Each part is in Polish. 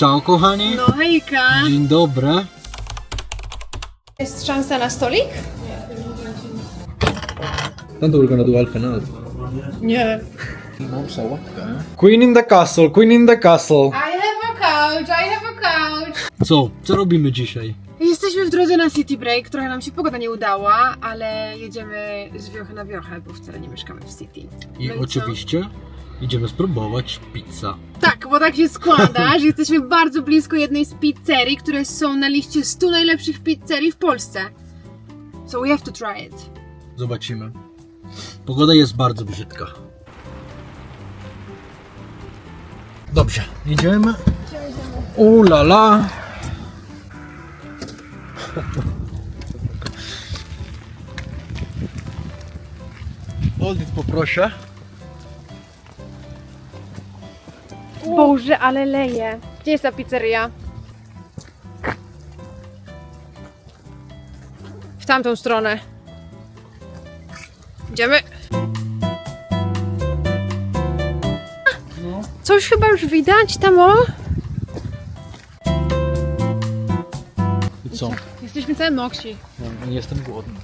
Ciao kochani. No hejka! Dzień dobry. Jest szansa na stolik? Tanto we're gonna do half an hour. Nie. Queen in the castle, queen in the castle. I have a couch, I have a couch. Co? Co robimy dzisiaj? Jesteśmy w drodze na City Break, trochę nam się pogoda nie udała, ale jedziemy z wiochy na wiochę, bo wcale nie mieszkamy w City. I No co? oczywiście idziemy spróbować pizza. Tak, bo tak się składa, że jesteśmy bardzo blisko jednej z pizzerii, które są na liście 100 najlepszych pizzerii w Polsce. So we have to try it. Zobaczymy. Pogoda jest bardzo brzydka. Dobrze, idziemy. Ula la. Oldit poproszę. Boże, ale leje. Gdzie jest ta pizzeria? W tamtą stronę. Idziemy. Coś chyba już widać tam o. I co? Jesteśmy całe moksi. Ja nie jestem głodny.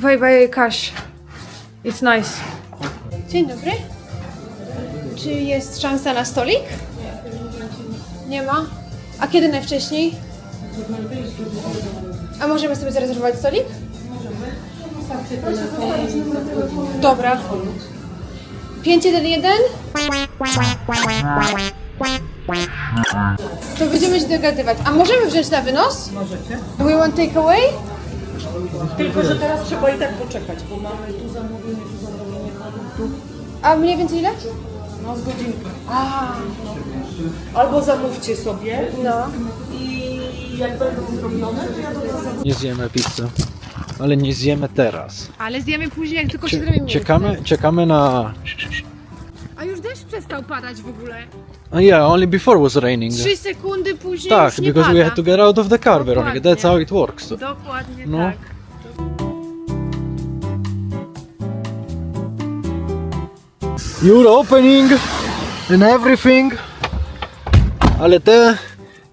Buy by cash. It's nice. Dzień dobry. Czy jest szansa na stolik? Nie ma. A kiedy najwcześniej? A możemy sobie zarezerwować stolik? Dobra. 511? To będziemy się dogadywać. A możemy wziąć na wynos? Możecie. We want take away? Tylko, że teraz trzeba i tak poczekać, bo mamy tu zamówienie, tu zamówienie produktów. A mniej więcej ile? No z godzinką. A, Albo zamówcie sobie no. i jak będą zrobione, to ja do was zamówię. Nie zjemy pizzy. Ale nie zjemy teraz. Ale zjemy później, jak tylko się Cie- zrobi miejsce. czekamy, czekamy na... Przestał padać w ogóle. Oh yeah, only before was raining. Trzy sekundy później Tak, już nie because pada. we had to get out of the car, Veronica. Dokładnie. That's how it works. Dokładnie No. tak. You're opening and everything. Ale ty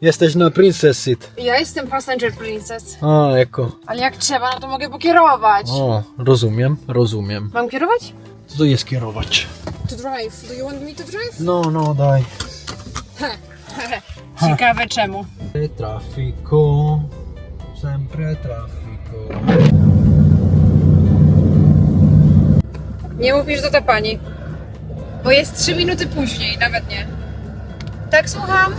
jesteś na princess seat. Ja jestem passenger princess. A, jako. Ale jak trzeba, no to mogę pokierować. O, rozumiem, rozumiem. Mam kierować? Co to jest kierować? To drive. Do you want me to drive? No, no, daj. Ciekawe czemu. Traffico, sempre traffico. Nie mówisz do to pani. Bo jest trzy minuty później, nawet nie. Tak, słucham.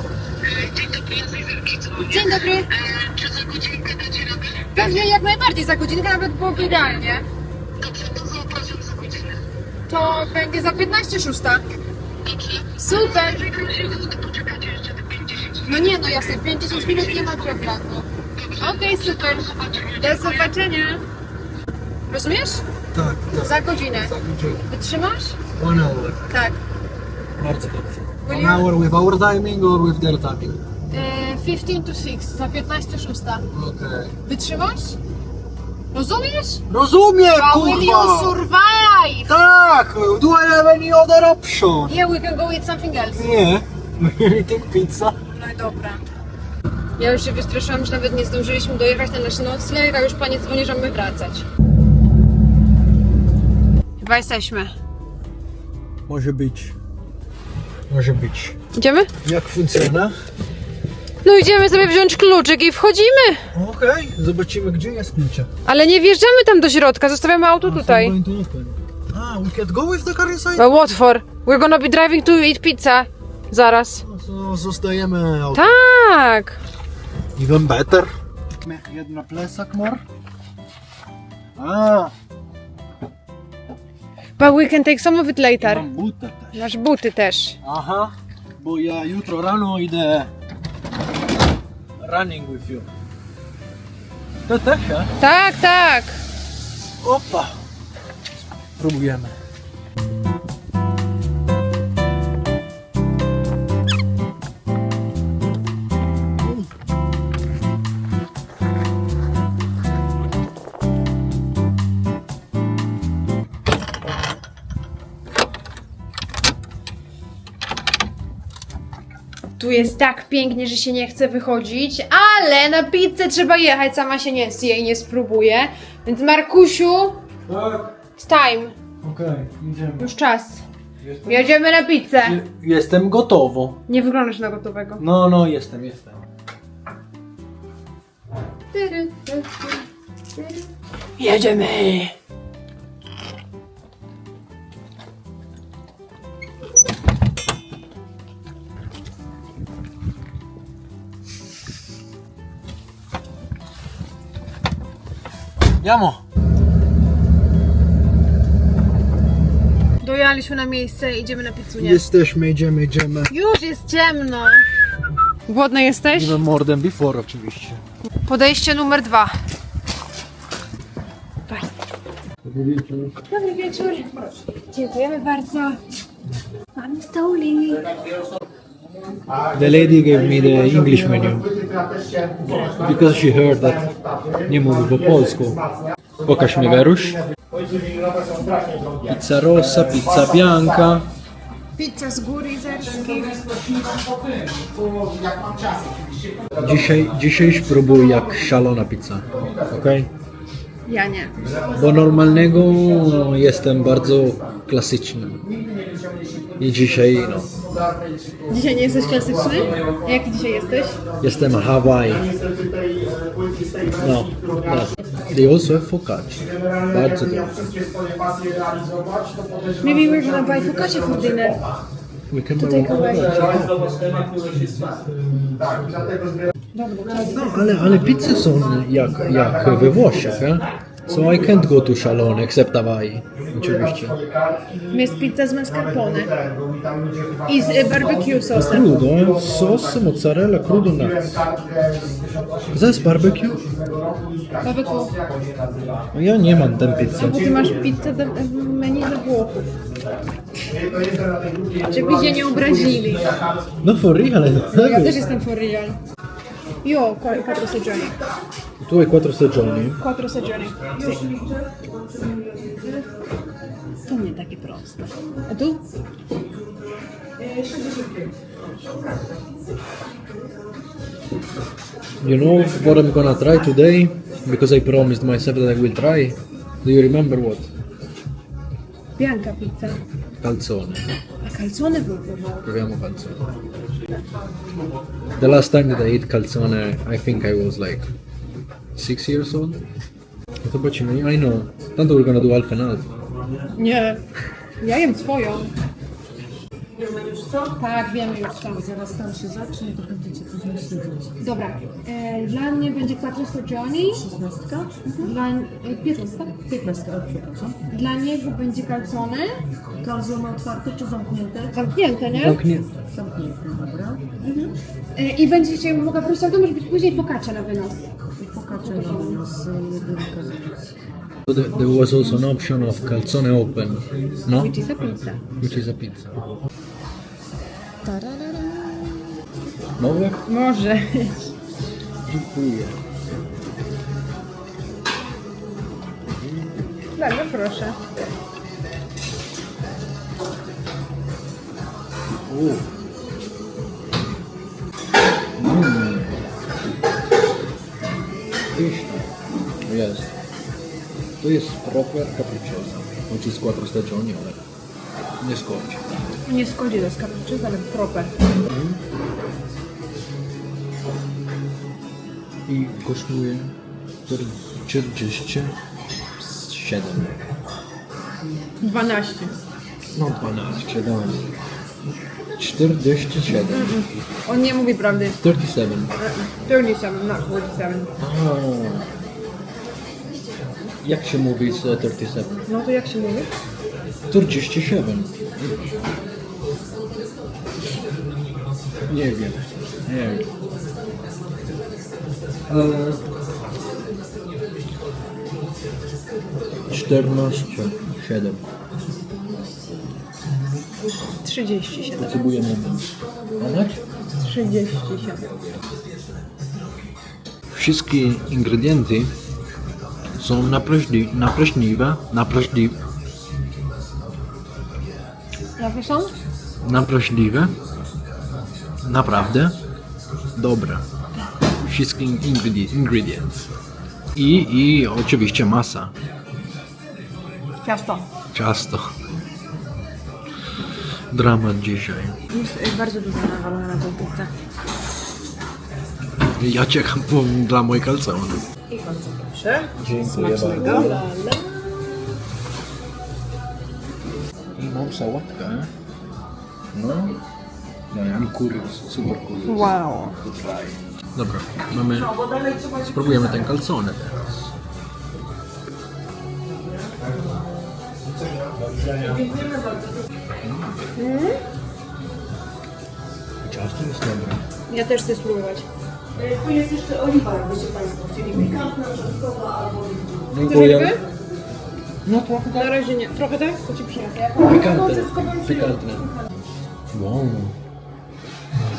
Dzień dobry, ja z Izerki dzwonię. Dzień dobry. E, czy za godzinkę dacie radę? Pewnie jak najbardziej, za godzinkę nawet byłoby idealnie. Dobrze, to zapraszam za godzinę. To będzie za 15 szósta. Super. Jeżeli chodzi o to, poczekacie jeszcze te 50 No nie, no jasne, 50 minut nie ma problemu. Okej, super. Do zobaczenia. Rozumiesz? Tak, tak. Za godzinę. Za godzinę. Wytrzymasz? One hour. Tak. Bardzo dobrze. Will One you- hour with our timing or with their timing? E, 15 to 6, za 15 szósta. Okej. Wytrzymasz? Rozumiesz? Rozumiem, How will you kurwa! survive? Tak! Do I have any other option? Yeah, we can go with something else. Nie. Anything pizza? No i dobra. Ja już się wystraszyłam, że nawet nie zdążyliśmy dojechać na nasz nocleg, a już pani dzwoni, że mamy wracać. Chyba jesteśmy. Może być. Może być. Idziemy? Jak funkcjonuje? No idziemy sobie wziąć kluczyk i wchodzimy. Okej, zobaczymy gdzie jest klucze. Ale nie wjeżdżamy tam do środka, zostawiamy auto tutaj. I'm going to open. Ah, we can go with the car inside? But what for? We're gonna be driving to eat pizza. Zaraz. So, zostajemy auto. Tak. Even better. Jedna plesak more. A, But we can take some of it later. mam butę też. Masz buty też. Aha, bo ja jutro rano idę running with you. To ja? Tak, tak. Opa. Próbujemy. Tu jest tak pięknie, że się nie chce wychodzić, ale na pizzę trzeba jechać, sama się nie zje i nie spróbuje. Więc Markusiu, Tak. it's time, Okej, idziemy. już czas. Jedziemy na pizzę. Jestem gotowo. Nie wyglądasz na gotowego. No, no, jestem, jestem. Jedziemy! Andiamo! Dojechaliśmy na miejsce, idziemy na pizzunie. Jesteśmy, idziemy, idziemy. Już jest ciemno. Głodny jesteś? Even more than before oczywiście. Podejście numer dwa. Dobry wieczór. Dziękujemy bardzo. Mamy stolik. The lady gave me the English menu because she heard that nie mówię po polsku. Pokaż mi Weruś. Pizza rossa, pizza bianca. Pizza z góry. Dzisiaj, dzisiaj spróbuj jak szalona pizza. Ok? Ja nie. Bo normalnego jestem bardzo klasyczny. I dzisiaj no, Dzisiaj nie jesteś klasyczny? A jaki dzisiaj jesteś? jestem Hawaii. No, tak. They also have focaccia. Bardzo dobrze. Maybe we're gonna buy focaccia for dinner. We can away. No, ale, ale pizze są jak, jak we Włoszech, eh? So I can't go to Szalone except Hawaii. Oczywiście. Jest pizza z mascarpone. I z y, barbecue sosem. Crudo, sos, mozzarella, crudo nuts. Cos'è z barbecue? Barbecue. No ja nie mam ten pizzy. Bo ty masz pizzę do, w menu do Włochów. Żeby się nie obrazili. No for real, Ja też jestem for real. Io, qua- quattro stagioni. Tu hai quattro stagioni. Quattro stagioni. Sì. To nie takie proste. A tu? You know what I'm gonna try today? Because I promised myself that I will try. Do you remember what? Bianca pizza. Calzone. A calzone próbował. Proviamo calzone. The last time that I ate calzone, I think I was like six years old. Zobaczymy, I know. Tanto we're gonna do and half. Nie. Ja jem swoją. Co? Tak, wiemy już co. Zaraz tam się zacznie, to będziecie później siedzieć. Dobra. E, dla mnie będzie quattro stagioni. Szesnastka? Dla... E, piętnastka? Piętnastka, o, przepraszam. Dla niego będzie calzone. Kalzone otwarte czy zamknięte? Zamknięte, nie? Zamknięte. Zamknięte, dobra. E, I będzie się mogła prosić, ale to może być później focaccia na wynos. I pokażę nam z jedynkę. So the- there was also an option of calzone open, no? Which is a pizza. Which is a pizza. Mogę? Może. Dziękuję. Bardzo proszę. U. Mm. Pyszne. Jest. To jest proper cappuccino. Which is quattro stagioni, ale nie skończy. Nie skodzi do skarbczyk, ale proper. I kosztuje 47. 12. No 12, dałem. 47. On nie mówi prawdy. 37. 37, not 47. Oh. Jak się mówi z 37? No to jak się mówi? 47. Nie wiem. Nie wiem. Ale... 14, 7. 37. Potrzebuję moment. Moment? 37. Wszystkie ingredienty są napraźli- napraźliwe, napraźliwe, Jakie są? napraźliwe Naprawdę dobre. Wszystkie ingredi- ingredients. I, I oczywiście masa. Ciasto. Ciasto. Dramat dzisiaj. Jest bardzo dużo nawalone na tą pizzę. Ja czekam po, dla mojej kalcony. I bardzo proszę. Dziękuję Smacznego. bardzo. I mam sałatkę. No. No, kury, super kury. Wow. Dobra, mamy... Spróbujemy ten calzone teraz. Ciasto jest dobre. Ja też chcę spróbować. Tu jest jeszcze oliwa, jakbyście Państwo chcieli. Pikantna, czosnkowa albo Dziękuję. No trochę Na razie nie. Trochę tak? To ci przyniosę. Pikantne. Pikantne. Wow.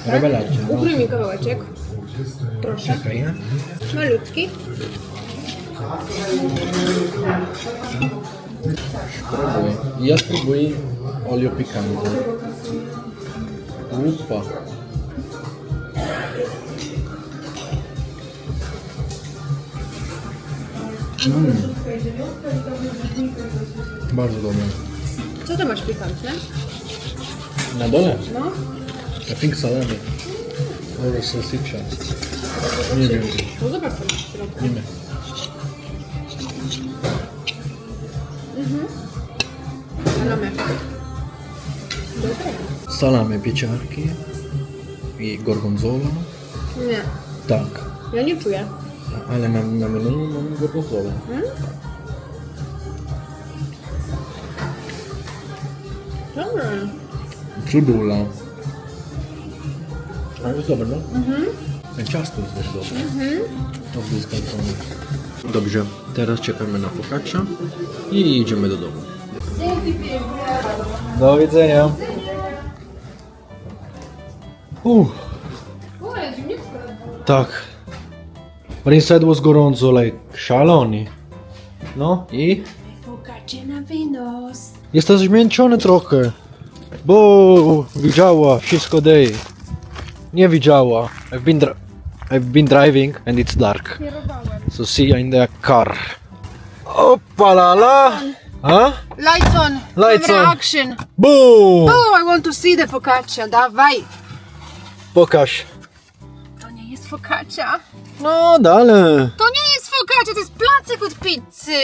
Rewelacja. No. Ukryj mi kawałeczek. Proszę. Nie? Malutki. Spróbuj. Ja spróbuję olio picante. Upa. Mm. Bardzo dobre. Co to masz pikantne? Na dole? No. I think salami. Or salsiccia. Nie wiem. No zobacz co masz w środku. Nie wiem. Salamy. Salame pieczarki i gorgonzola. Nie. Tak. Ja nie czuję. Ale na, na menu mamy gorgonzola. Dobra. Cebula. A jest dobre, no? Mhm. Ciasto jest też dobre. Mhm. To jest kalcone. Dobrze, teraz czekamy na focaccia i idziemy do domu. Do widzenia. Uff, tak. But inside was gorąco, like szalony. No i? Focaccia na winos. Jest zmęczony trochę, bo widziała wszystko day. Nie widziała. I've been, dri- I've been driving and it's dark. Kierowałem. So see you in the car. Opalala! A? Lights on. Lights Camera on. action. Boom! Oh, I want to see the focaccia. Dawaj. Pokaż. To nie jest focaccia. No dalej. To nie jest focaccia, to jest placek od pizzy.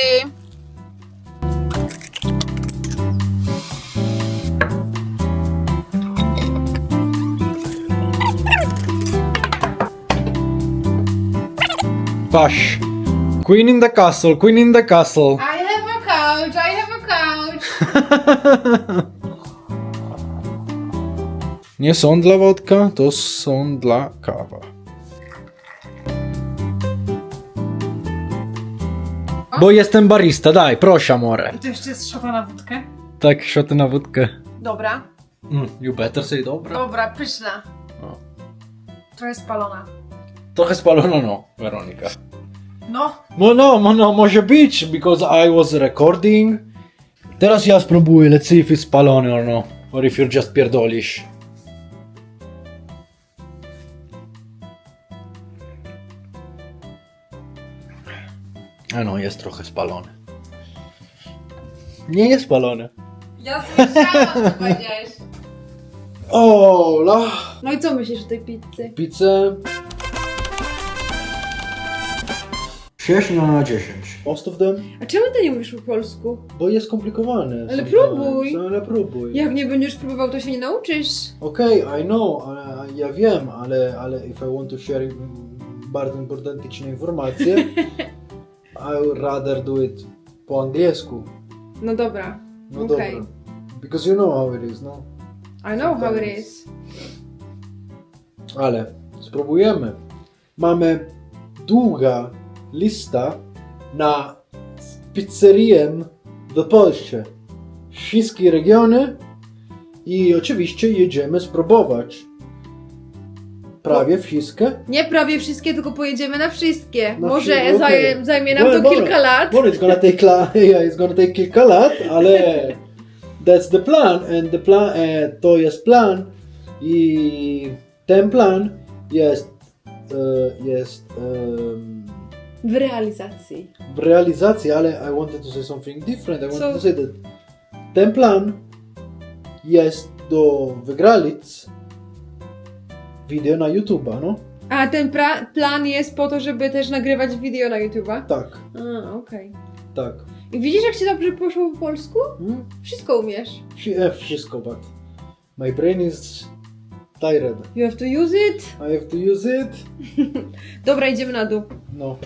Patrz. Queen in the castle, queen in the castle. I have a couch, I have a couch. Nie są dla wodka, to są dla kawa. Bo jestem barista, daj, proszę more. I to jeszcze jest szota na wódkę? Tak, szoty na wódkę. Dobra. Mm, you better say dobra. Dobra, pyszna. O. Trochę spalona. Trochę spalono, no, Weronika. No, No, no, no, może być, because I was recording. Teraz ja spróbuję, let's see if it's spalony or no. Or if you're just pierdolisz. A no, jest trochę spalony. Nie jest spalony. Ja słyszałam, co powiedziałeś. Ola! No i co myślisz o tej pizzy? Pizzę. 6 na 10. Most of them? A czemu ty nie mówisz po polsku? Bo jest skomplikowane. Ale próbuj. Ale próbuj. Jak nie będziesz próbował, to się nie nauczysz. Okej, I know, ale ja wiem, ale, ale if I want to share bardzo importantyczne informacje, I would rather do it po angielsku. No dobra. No Okej. dobra. Because you know how it is, no. I know how it is. Ale spróbujemy. Mamy długa lista na pizzerię w Polsce. Wszystkie regiony i oczywiście jedziemy spróbować. Prawie wszystkie. Nie prawie wszystkie, tylko pojedziemy na wszystkie. Na Może okej. zajmie nam Well, to well, kilka lat. Well, it's gonna take la- yeah, it's gonna take kilka lat, ale that's the plan and the plan, e, to jest plan i ten plan jest, e, jest em, W realizacji. w realizacji, ale I wanted to say something different. I wanted So- to say that ten plan jest do wygralic video na YouTube'a, no? A ten plan jest po to, żeby też nagrywać video na YouTube'a? Tak, A, okej. tak. I widzisz, jak ci dobrze poszło po polsku? Hmm? Wszystko umiesz. E, Wszystko, but my brain is tired. You have to use it. I have to use it. Dobra, idziemy na dół. No.